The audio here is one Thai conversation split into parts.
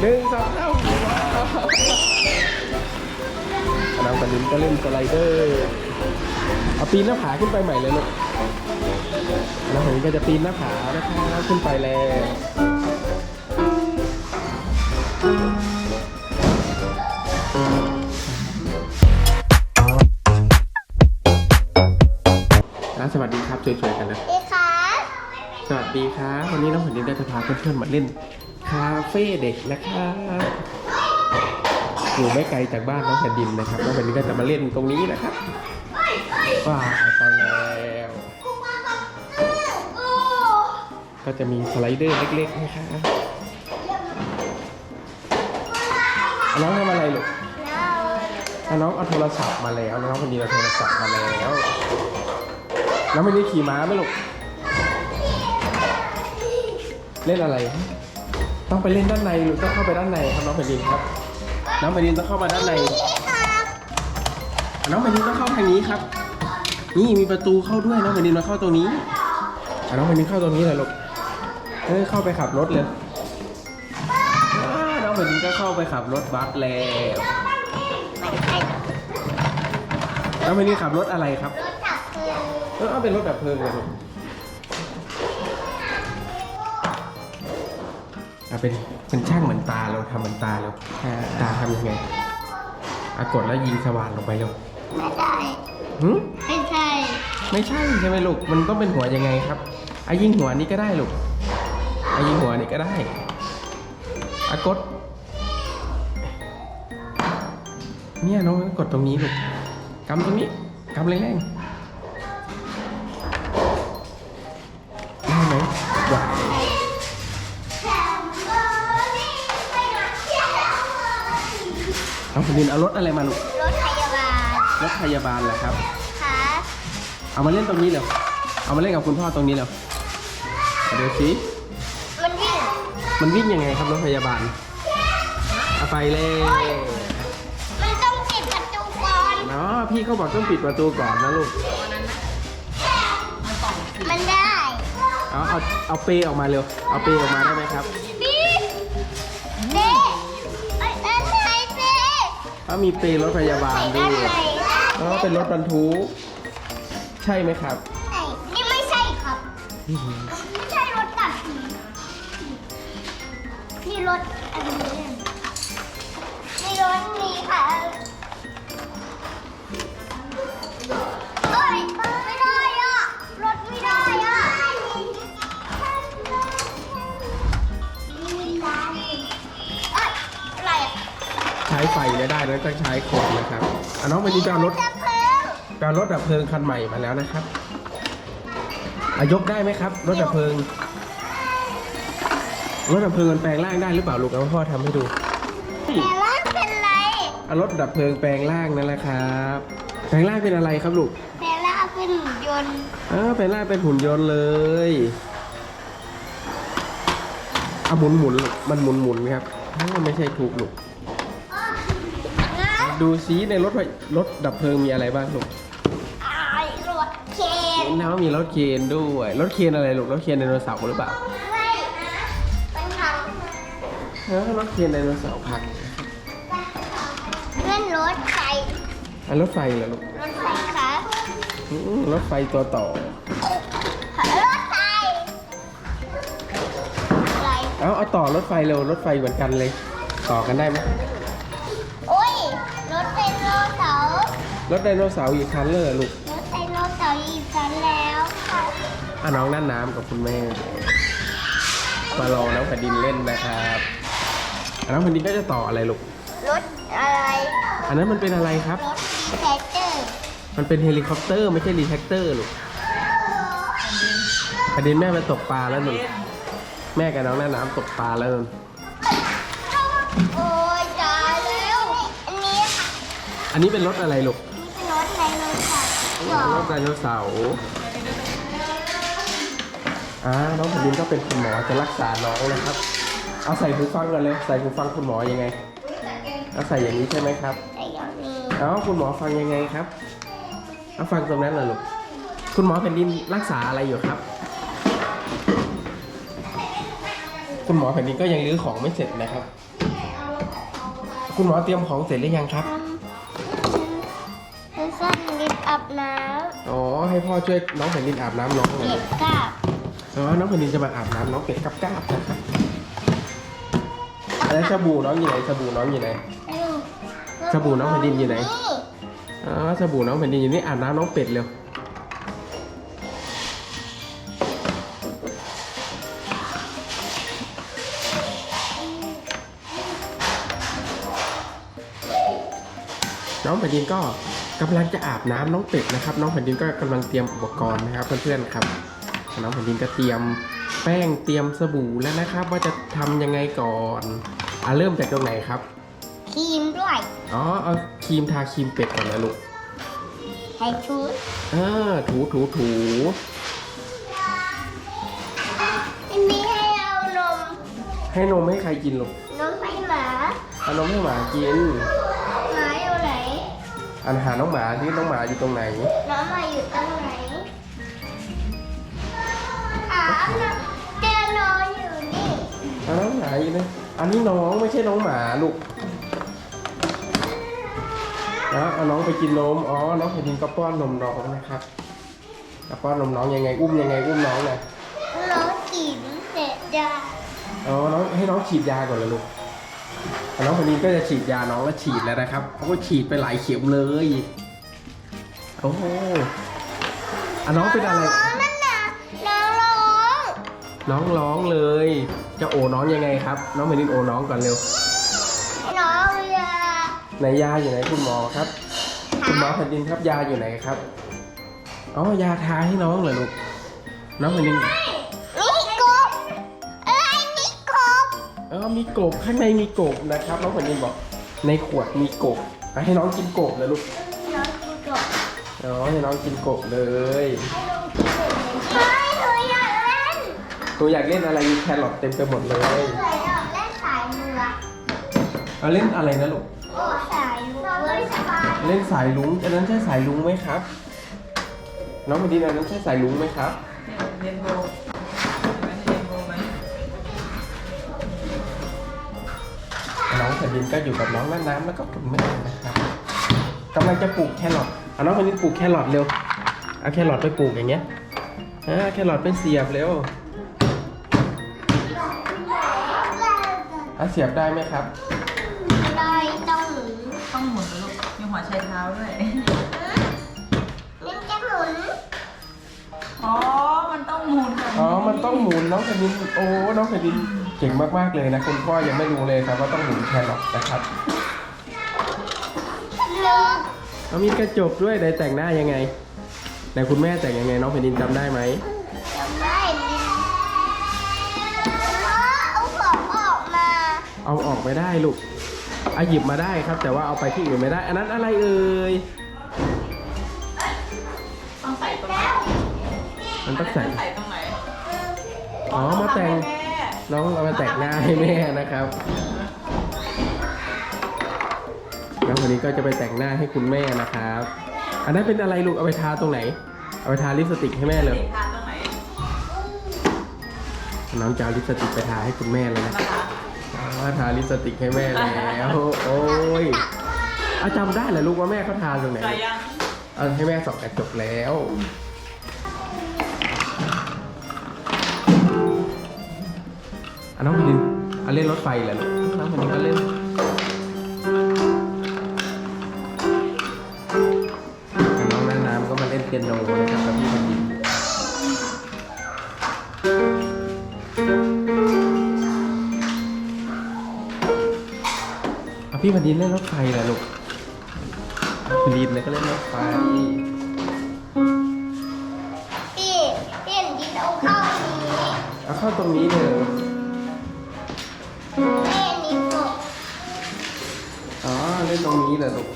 หนึ่งสองสามน้องปนินก็เล่นสไลเดอร์เอาปีนหน้าผาขึ้นไปใหม่เลยลูกน้องปนินก็จะปีนหน้าผานะคะขึ้นไปแล้วอะสวัสดีครับสวยๆกันนะดีค่ะสวัสดีครับ วันนี้น้องแผ่นดินก็จะพาเพื่อนๆมาเล่น คาเฟ่เด็กนะครับอยู่ไม่ไกลจากบ้านน้องแผ่นดินนะครับน้องแผ่นดินก็จะมาเล่นตรงนี้นะครับว้าวไปแล้วก็จะมีสไลเดอร์เล็กๆนะครับอะน้องทำอะไรลูกน้องเอาโทรศัพท์มาแล้วน้องแผ่นดินเอาโทรศัพท์มาแล้วน้องไม่ได้ขี่ม้าไหมลูก เล่นอะไร ต้องไปเล่นด้านในหรือต้องเข้าไปด้านในครับน้องแผ่นดินครับ น้องแผ่นดินต้องเข้ามาด้านใน น้องแผ่นดินต้องเข้าทางนี้ครับ นี่มีประตูเข้าด้วยน้องแผ่นดินมาเข้าตรงนี้อะน้องแผ่นดินเข้าตรงนี้เลยลูกเออเข้าไปขับรถเลยอ่าน้องแผ่นดินก็เข้าไปขับรถบัสแล้วน้องแผ่นดินขับรถอะไรครับรถจับเพลิงเออเอาเป็นรถดับเพลิงเลยลูก เอาเป็นเป็นช่างเหมือนตาเราทำเหมือนตาเราอ่าตาทำยังไงอากดแล้วยิงสว่านลงไปเร็วไม่ได้หึไม่ใช่ไม่ใช่ใช่ไหมลูก มันต้องเป็นหัวยังไงครับอายิงหัวนี้ก็ได้ลูกอายิงหัวนี้ก็ได้อากด เนี่ยน้องกดตรงนี้ลูกกำตรงนี้กำแรงๆ น้องคุณดินเอารถอะไรมาลูกรถพยาบาลรถพยาบาลเหรอครับ ค่ะเอามาเล่นตรงนี้เร็วเอามาเล่นกับคุณพ่อตรงนี้เร็วเดี๋ยวสิมันวิ่งมันวิ่งยังไงครับรถพยาบาลเอาไปเลยมันต้องปิดประตูก่อนเนาะพี่เขาบอกต้องปิดประตูก่อนนะลูกมันได้เอาเอาเอาเปรย์ออกมาเร็วเอาเปรย์ออกมาได้ไหมครับ เอามีเปรย์รถพยาบาลใส่ด้ด้าวนยในอ๋อเป็นรถบรรทุกใช่ไหมครับไหนนี่ไม่ใช่ครับไม่ใช่รถตัดผีนี่รถอันนี้นี่รถนี้ค่ะ ไฟไม่ได้นะต้องใช้คนนะครับอะน้องไปดีจะเอารถดับเพลิงจะเอารถดับเพลิงคันใหม่มาแล้วนะครับอายกได้ไหมครับ รถดับเพลิง รถดับเพลิงมันแปลงร่างได้หรือเปล่าลูกเอาพ่อทำให้ดูแต่ว่าเป็นไรเอารถดับเพลิงแปลงร่างนั่นแหละครับ แปลงร่างเป็นอะไรครับลูกแต่ละเป็นหุ่นยนต์เออแปลงร่างเป็นหุ่นยนต์เลยเอาหมุนหมุนๆลูกมันหมุนหมุนๆครับอ้าวไม่ใช่ถูกลูกนะ ดูซิในรถไฟรถดับเพลิงมีอะไรบ้างลูกไอ้รถเคนเห็นนะว่ามีรถเคนด้วย รถเคนอะไรลูก รถเคนไดโนเสาร์หรือเปล่าไม่นะมันทเออรถเคนไดโนเสาร์พังำเล่นรถไฟอันรถไฟเหรอลูก รถไฟครับอืมรถไฟตัวต่อ รถไฟอะไร เอาเอาต่อรถไฟเร็วรถไฟเหมือนกันเลย ต่อกันได้ไหม รถไดโนเสาร์อีกคันเลยเหรอลูกรถไดโนเสาร์อีกคันแล้วค่ะอะน้องนั่นน้ำกับคุณแม่ มารอน้องแผ่นดินเล่นนะครับอะน้องแผ่นดินก็จะต่ออะไรลูก รถอะไร อันนั้นมันเป็นอะไรครับ รถแท็กเตอร์มันเป็นเฮลิคอปเตอร์ไม่ใช่รีแท็กเตอร์ลูกแผ่นดินแม่ไปตกปลาแล้วหนุนแม่กับน้องหน้าน้ำตกปลาแล้วหนุนโอ้ยตายแล้ว อันนี้ค่ะ อันนี้เป็นรถอะไรลูก นี่เป็นรถไดโนเสาร์สองรถไดโนเสาร์อ่าน้องแผ่นดินก็เป็นคุณหมอจะรักษาน้องนะครับ เอาใส่หูฟังก่อนเลยใส่หูฟังคุณหมอยังไงเอาใส่อย่างนี้ใช่ไหมครับไดโนนี้เอาคุณหมอฟังยังไงครับเอาฟังตรงนั้นเหรอลูกคุณหมอแผ่นดินรักษาอะไรอยู่ครับ คุณหมอแผ่นดินก็ยังรื้อของไม่เสร็จนะครับไคุณหมอเตรียมของเสร็จหรือยังครับ ให้พ่อช่วยน้องแผ่นดินอาบน้ำน้องำเลยเก็บกาบอ๋อน้องแผ่นดินจะมาอาบน้ำน้องเป็ดกับก้าบนะครับแล้วสบู่น้องอยู่ไหนสบู่น้องอยู่ไหนสบู่น้องแผ่นดินอยู่ไหน อ๋อสบู่น้องแผ่นดินอยู่นี่อาบน้ำน้องเป็ดเร็วน้องแผ่นดินก็ กำลังจะอาบน้ำน้องเป็ดนะครับ น้องแผ่นดินก็กำลังเตรียมอุปกรณ์นะครับ เพื่อนๆครับ น้องแผ่นดินก็เตรียมแป้งเตรียมสบู่แล้วนะครับ ว่าจะทำยังไงก่อนอะเริ่มจากตรงไหนครับครีมด้วยอ๋อเอาครีมทาครีมเป็ดก่อนนะลูกให้ชุดเออถูถูถูอันนี้ให้เอานมให้นมให้ใครกินลูกนมให้หมาเอานมให้หมากินหมาอยู่ไหน อันหาน้องหมาที่น้องหมาอยู่ตรงไหน น้องหมาอยู่ตรงไหนอ่าเจอน้องอยู่นี่เอาน้องหมาอยู่นะอันนี้น้องไม่ใช่น้องหมาลูกนะเอาน้องไปกินนม อ๋อ น้องแผ่นดินก็ป้อนนมน้องนะครับก็ป้อนนมน้องยังไง อุ้มยังไง อุ้มน้องไงน้องกินเสร็จยาอ๋อ น้องให้น้องฉีดยาก่อนเลยลูกอะ น้องแผ่นดินก็จะฉีดยาน้องแล้วฉีดแล้วนะครับเขาก็ฉีดไปหลายเข็มเลยโอ้โหอะน้องเป็นอะไรน้องนั่นน่ะน้องร้องน้องร้องเลย จะโอน้องยังไงครับ น้องแผ่นดินโอน้องก่อนเร็วน้องยาไหนยาอยู่ไหนคุณหมอครับ คุณหมอแผ่นดินครับยาอยู่ไหนครับอ๋อยาทาให้น้องเหรอลูกน้องแผ่นดินนี่ ออมีกบข้างในมีกบนะครับน้องแผ่นดินบอกในขวดมีกบอะให้น้องกินกบเลยลูกน้องกินกบอ๋อให้น้องกินกบเลยเฮ้ยหนูอยากเล่นหนูอยากเล่นอะไรมีแครอทเต็มไปหมดเลย หนูอยากเล่นสายเรือเอาเล่นอะไรนะลูก โอ้สายเรือเล่นสบายเล่นสายลุงอันนั้นใช่สายลุงไหมครับ น้องแผ่นดินอันนั้นใช่สายลุงไหมครับ ดินก็อยู่กับน้องน้ำน้ำแล้วก็คุณแม่นะครับกำลังจะปลูกแครอทเอาน้องแผ่นดินปลูกแครอทเร็วเอาแครอทไปปลูกอย่างเงี้ยอ่าแครอทไปเสียบเร็วอะเสียบได้ไหมครับ ได้ต้องหมุนต้องหมุนนะลูกมีหัวใช้เท้าด้วยเล่นจะหมุนอ๋อ มันต้องหมุนแบบอ๋อ มันต้องหมุนน้องแผ่นดินโอ้ น้องแผ่นดิน เก่งมากๆเลยนะคุณพ่อยังไม่รู้เลยครับว่าต้องหมุนแครอทนะครับหนึ่งเอามีกระจกด้วยไหนแต่งหน้ายังไงไหนคุณแม่แต่งยังไงน้องแผ่นดินจำได้ไหมจำได้ดิเอาของออกมา เอาออกไม่ได้ลูกเอาหยิบมาได้ครับ แต่ว่าเอาไปที่อื่นไม่ได้ อันนั้นอะไรเอ่ยต้องใส่ตรงไหนมันต้องใส่ใส่ตรงไหนอ๋อมาแต่งแม่ น้องเอามาแต่งหน้าให้แม่นะครับแล้ววันนี้ก็จะไปแต่งหน้าให้คุณแม่นะครับ อันนั้นเป็นอะไรลูกเอาไปทาตรงไหน เอาไปทาลิปสติกให้แม่เลยติดทานตรงไหนน้องจะเอาลิปสติกไปทาให้คุณแม่เลยนะนะคะอ๋อทาลิปสติกให้แม่แล้ว โอ้ยเอาจำได้เหรอลูกว่าแม่เขาทาตรงไหน ใส่ยัง เอาให้แม่ส่องกระจกแล้ว อะน้องแผ่นดินเอาเล่นรถไฟเหรอลูกน้องแผ่นดินก็เล่นอะน้องน้ำน้ำก็มาเล่นเปียโนนะครับกับพี่แผ่นดินเอาพี่แผ่นดินเล่นรถไฟเหรอลูกแผ่นดินเลยก็เล่นรถไฟพี่เปลี่ยนดินเอาเข้านี้ เอาเข้าตรงนี้เลยแม่นี่กบ อ๋อเล่นตรงนี้เหรอลูก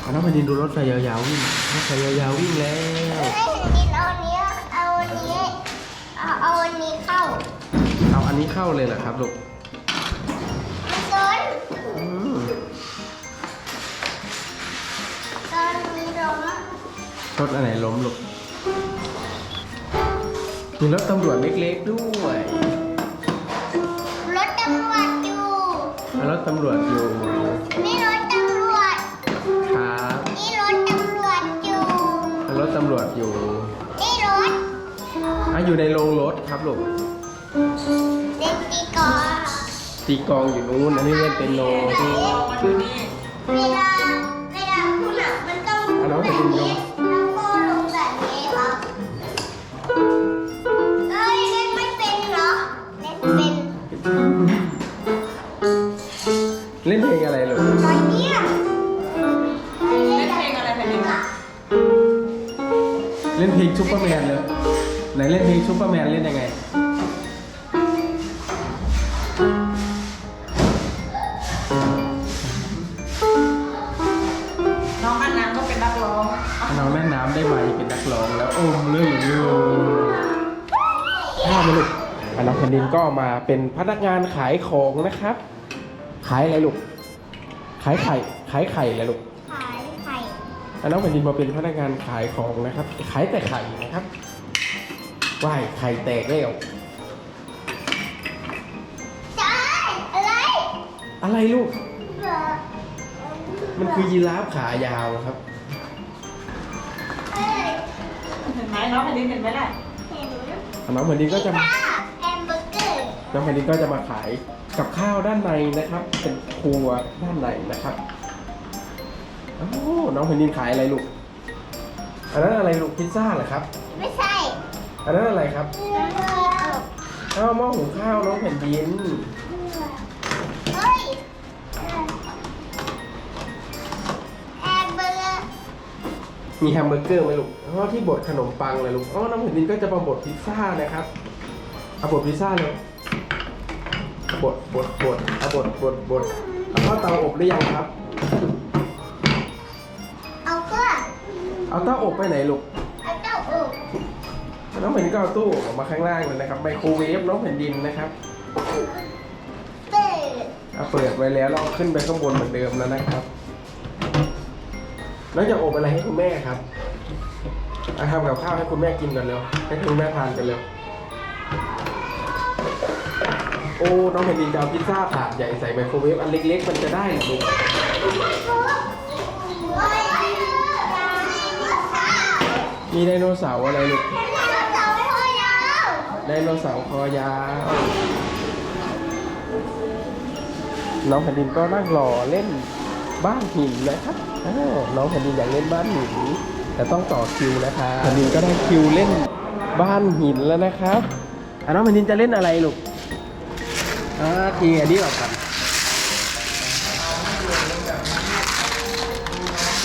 เอาน้องแผ่นดินดูรถไฟยาวๆวิ่งรถไฟยาวๆวิ่งแล้วให้ดินเอาเนี้ยเอาอันนี้เอาเอาอันนี้เข้าเอาอันนี้เข้าเลยเหรอครับลูกตอนอืมตอนนี้ร้องรถอันไหนล้มลูกมีรถตำรวจเล็กๆด้วย รถตำรวจอยู่มีรถตำรวจอยู่มีรถตำรวจ ครับมีรถตำรวจอยู่ รถตำรวจอยู่นี่รถอะอยู่ในโรงรถครับลูกเด็กตีกอล์ฟตีกลองอยู่นู้นอันนี้เล่นเป็นโนมันอยู่ ล่นเพลงซูเปอร์แมนเลยไหนเล่นเพลงซูเปอร์แมนเล่นยังไงน้องอันน้ำก็เป็นนักร้องน้องแม่น้ำได้ไหมเป็นนักร้องแล้วอมเรื่องอยู่ข้าวมาลูกอันน้องแผ่นดินก็มาเป็นพนักงานขายของนะครับ ขายอะไรลูก ขายไข่ ขายไข่อะไรลูกขายไข่ อันน้องแผ่นดินมาเป็นพนักงานขายของนะครับ ขายแต่ไข่นะครับว่ายไข่แตกแล้วใช่อะไรอะไรลูกเหรอมันคือยีราฟขายาวครับเอ้ยเห็นไหมน้องแผ่นดินเห็นไหมล่ะเห็นอันน้องแผ่นดินก็จะพิซซ่าแฮมเบอร์เกอร์น้องแผ่นดินก็จะมาขายกับข้าวด้านในนะครับ เป็นครัวด้านในนะครับ โอ้น้องแผ่นดินขายอะไรลูก อันนั้นอะไรลูกพิซซ่าเหรอครับ ไม่ใช่อันนั้นอะไรครับน้ำพริกอ้าวหม้อหุงข้าวน้องแผ่นดิน เฮ้ยแฮมเบอร์เกอร์มีแฮมเบอร์เกอร์ไหมลูกอ๋อที่บดขนมปังเลยลูกอ๋อน้องแผ่นดินก็จะมาบดพิซซ่านะครับเอาบดพิซซ่าเลยบดบดบดเอาบดบดบดเอาเข้าเตาอบหรือยังครับ เอาเตาอบไปไหนลูกเอาเต้าอบน้องแผ่นดินก็เอาตู้อบออกมาข้างล่างเลยนะครับไมโครเวฟน้องแผ่นดินนะครับเปิดเอาเปิดไว้แล้วเราขึ้นไปข้างบนเหมือนเดิมแล้วนะครับแล้วจะอบอะไรให้คุณแม่ครับเอาทำกับข้าวให้คุณแม่กินกันเร็วให้คุณแม่ทานกันเร็วโอ้น้องแผ่นดินจะเอาพิซซ่าถาดใหญ่ใส่ไมโครเวฟอันเล็กๆ มันจะได้เหรอลูก เฮ้ย มีไดโนเสาร์อะไรลูกเสาไม่พอยาวไดโนเสาร์คอยาว น้องแผ่นดินก็นั่งรอเล่นบ้านหินนะครับอ้าวน้องแผ่นดินอยากเล่นบ้านหิน แต่ต้องต่อคิวนะครับแผ่นดินก็ได้คิวเล่นบ้านหินแล้วนะครับอะน้องแผ่นดินจะเล่นอะไรลูกอ่าทีอันนี้ออกก่อน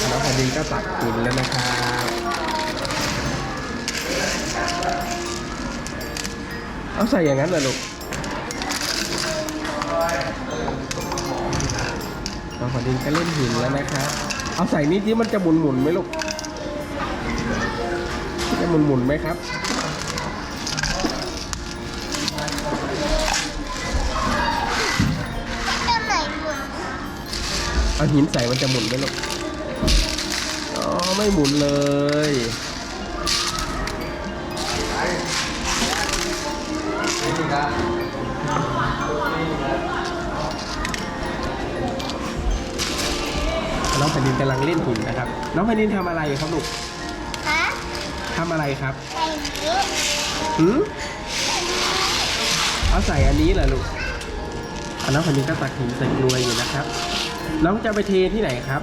อะน้องแผ่นดินก็ตักหินแล้วนะครับ เอาใส่อย่างนั้นเหรอลูกน้องแผ่นดินก็เล่นหินแล้วนะครับ เอาใส่นิดนี้มันจะหมุนหมุนๆไหมลูก จะหมุนหมุนๆไหมครับเจ้าไหนหมุนเอาหินใส่มันจะหมุนไหมลูก อ๋อไม่หมุนเลย น้องแผ่นดินกำลังเล่นหินนะครับ น้องแผ่นดินทำอะไรครับลูกฮะทำอะไรครับใส่นี้หืมเอาใส่อันนี้เหรอลูกอันน้องคนนี้ก็ตักหินใส่กลวยอยู่นะครับ น้องจะไปเทที่ไหนครับ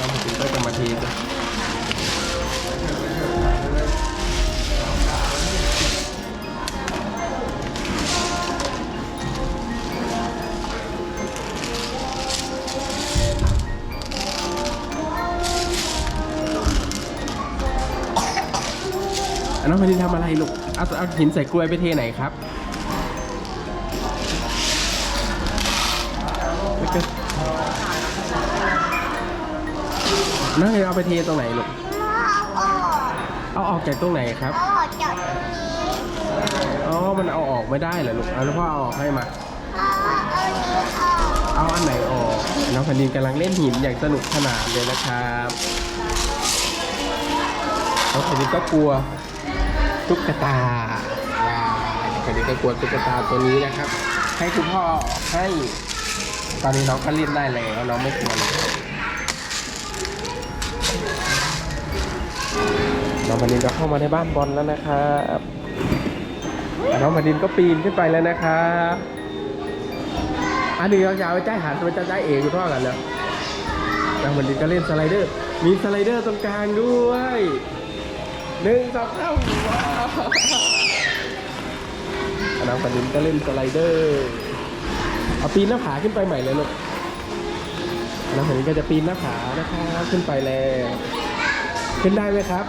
น้องคนนี้ก็จะมาเทด้วยอันน้ ทำอะไรลูก เอาเอาหินใส่กล้วยไปเทไหนครับแล้วก็น้องจะเอาไปเทตรงไหนลูก เอาออกจากตรงไหนครับออกจากนี้อ๋อ มันเอาออกไม่ได้เหรอลูก เอาแล้วพ่อเอาออกให้มา เอาอันไหนออก น้องแผ่นดินกำลังเล่นหินอย่างสนุกสนานเลยนะครับน้องแผ่นดินก็กลัว ตุ๊กตาว้าวน้องแผ่นดินก็กลัวตุ๊กตาตัวนี้นะครับ ให้คุณพ่อให้ ตอนนี้น้องก็เล่นได้แล้วน้องไม่กลัวเลยน้องบันดินก็เข้ามาในบ้านบอลแล้วนะครับน้องบันดินก็ปีนขึ้นไปแล้วนะครับอันนี้เราจะเอาไปจ่ายหันไปจ่ายเองคุณพ่อกันแล้วน้องบันดินก็เล่นสไลเดอร์ มีสไลเดอร์ตรงกลางด้วย หนึ่งสองสามว้าวอ่น้องบันดินก็เล่นสไลเดอร์เอาปีนหน้าผาขึ้นไปใหม่เลยลูกแล้วผมก็จะปีนหน้าผานะครับขึ้นไปแล้วขึ้นได้ไหมครับ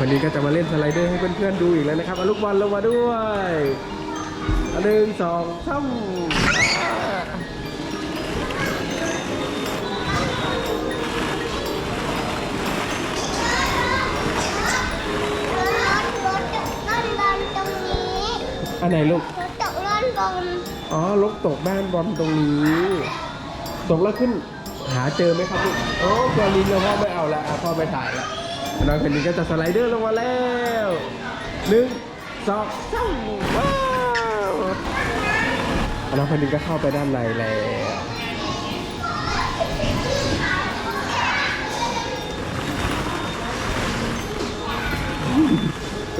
วันนี้ก็จะมาเล่นสไลเดอร์ให้เพื่อนๆดูอีกแล้วนะครับเอาลูกบอลลงมาด้วยหนึ่งสองสาม อันไหนลูก รถตกรถบอลอ๋อลกตกบ้านบอลตรงนี้ ตกแล้วขึ้นหาเจอไหมครับลูกโอ้กอลินเราพ่อไม่เอาละอะพ่อไปถ่ายละน้องแผ่นดินก็จะสไลเดอร์ลงมาแล้วหนึ่งสองสามว้าวน้องแผ่นดินก็เข้าไปด้านในแล้ว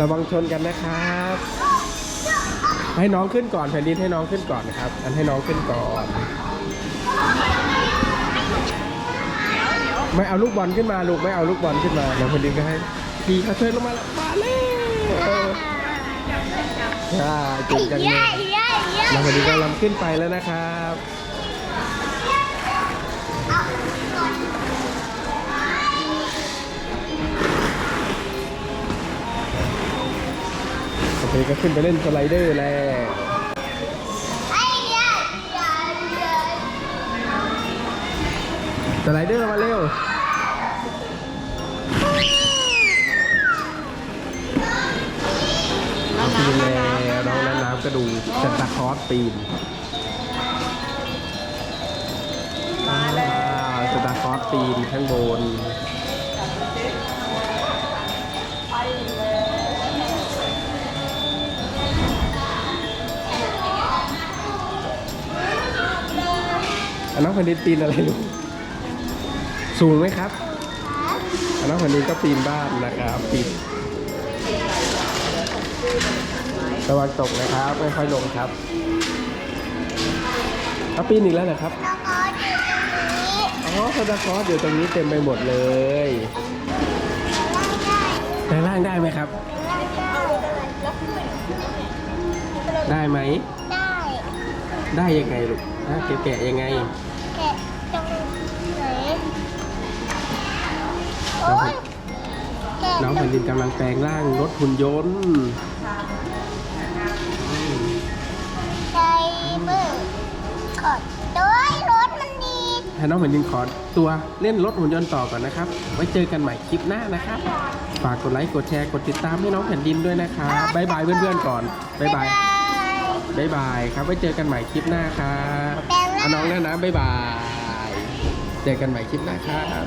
ระวังชนกันนะครับ ให้น้องขึ้นก่อนแผ่นดินให้น้องขึ้นก่อนนะครับ อันให้น้องขึ้นก่อน ไม่เอาลูกบอลขึ้นมาลูกไม่เอาลูกบอลขึ้นมาเดี๋ยวแผ่นดินก็ให้ดีเขาเชิญลงมาแล้วมาเลยใช่เก่งจังเลเย้ยเย้เย้แล้วแผ่นดินก็ลำขึ้นไปแล้วนะครับ เคก็ขึ้นไปเล่นสไลเดอร์แล้วสไลเดอร์มาเร็วน้ำปีนแล้น้ำน้ำวน้องน้ำน้ำก็ดูเซนตาคอสปีนมาแล้วว้าวเซนตาคอสปีนข้างบน อันน้องแผ่นดินปีนอะไรลูกสูงไหมครับอันน้องแผ่นดินก็ปีนบ้านนะครับปีนระวังตกนะครับไม่ค่อยลงครับเอาปีนอีกแล้วนะครับน้องก็อยู่ตรงนี้อ๋อเซนตาคลอสอยู่ตรงนี้เต็มไปหมดเลยได้แต่ล่างได้ไหมครับ ได้ได้ไหม ได้ ได้ยังไงลูก อะแกะๆยังไง แกะตรงไหนโอ้ยแกะน้องตรแผ่งนดินกำลังแปลงร่างรถหุ่นยนต์ใจเบอร์กดด้วยรถมันดีให้น้องแผ่นดินขอตัวเล่นรถหุ่นยนต์ต่อก่อนนะครับ ไว้เจอกันใหม่คลิปหน้านะครับ ฝากกดไลค์ กดแชร์ กดติดตามให้น้องแผ่นดินด้วยนะครับบ๊ายบายเพื่อนๆก่อนบ๊ายบาย บ๊ายบายครับไว้เจอกันใหม่คลิปหน้าครับแปลงร่างเอาน้องนะนะบ๊ายบาย เจอกันใหม่คลิปหน้าครับ